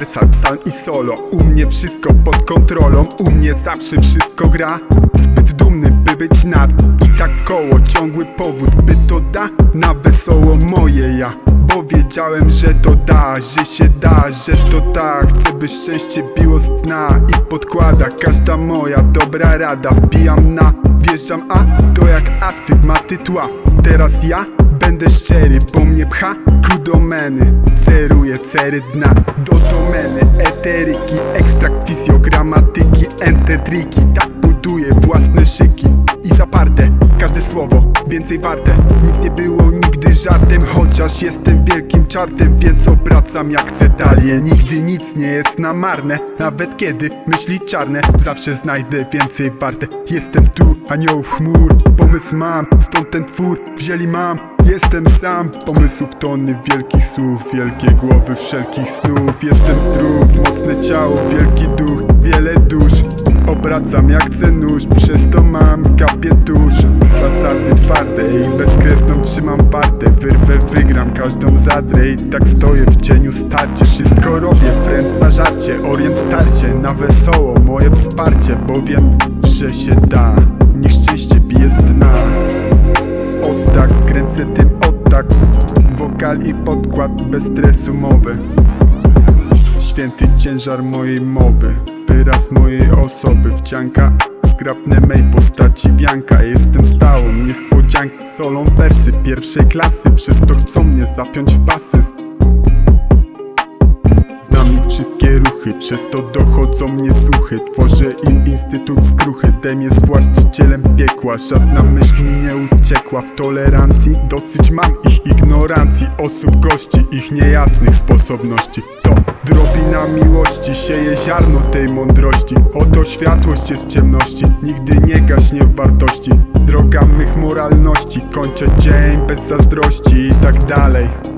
wersal, psalm i solo. U mnie wszystko pod kontrolą, u mnie zawsze wszystko gra. Zbyt dumny by być nad I tak w koło, ciągły powód by to da Na wesoło moje ja. Bo wiedziałem, że to da, że się da, że to tak Chcę by szczęście biło z dna i podkłada. Każda moja dobra rada wbijam na A to jak astygmaty tła Teraz ja będę szczery, bo mnie pcha ku domeny Ceruję cery dna do domeny. Eteryki, ekstrakt fizjogramatyki Enter triki, tak buduję własne szyki I zaparte, słowo więcej warte. Nic nie było nigdy żartem Chociaż jestem wielkim czartem Więc obracam jak chcę talię Nigdy nic nie jest na marne Nawet kiedy myśli czarne. Zawsze znajdę więcej warte. Jestem tu, aniołów chmur. Pomysł mam, stąd ten twór. Wzięli mam, jestem sam. Pomysłów tony wielkich słów Wielkie głowy wszelkich snów. Jestem zdrów, mocne ciało, wielki duch Wiele dusz. Obracam jak nóż, przez to mam Zasady twarde i bezkresną trzymam wartę Wyrwę, wygram każdą zadrę i tak stoję w cieniu starcie Wszystko robię, wręcz zażarcie, orient w tarcie Na wesoło moje wsparcie, bo wiem, że się da. Niech szczęście bije z dna. O tak, kręcę tym o tak Wokal i podkład bez stresu mowy. Święty ciężar mojej mowy. Wyraz mojej osoby. Wdzianka Zgrabne mej postaci wianka. Jestem stałą niespodzianką Solą wersy pierwszej klasy. Przez to chcą mnie zapiąć w pasy Znam ich wszystkie ruchy, przez to dochodzą mnie słuchy. Tworzę im instytut skruchy, Dem jest właścicielem piekła. Żadna myśl mi nie uciekła w tolerancji. Dosyć mam ich ignorancji Osób gości, ich niejasnych sposobności. To drobina miłości, sieje ziarno tej mądrości. Oto światłość jest w ciemności. Nigdy nie gaśnie w wartości. Droga mych moralności. Kończę dzień bez zazdrości i tak dalej